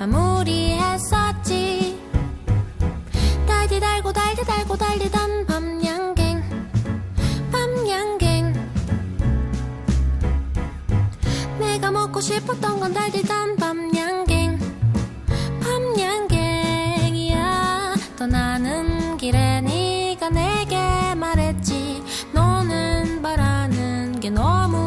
마무리했었지. 달디 달고 달디 달고 달리던 밤양갱 밤양갱. 내가 먹고 싶었던 건 달디던 밤양갱 밤양갱이야. 떠나는 길에 네가 내게 말했지. 너는 바라는 게 너무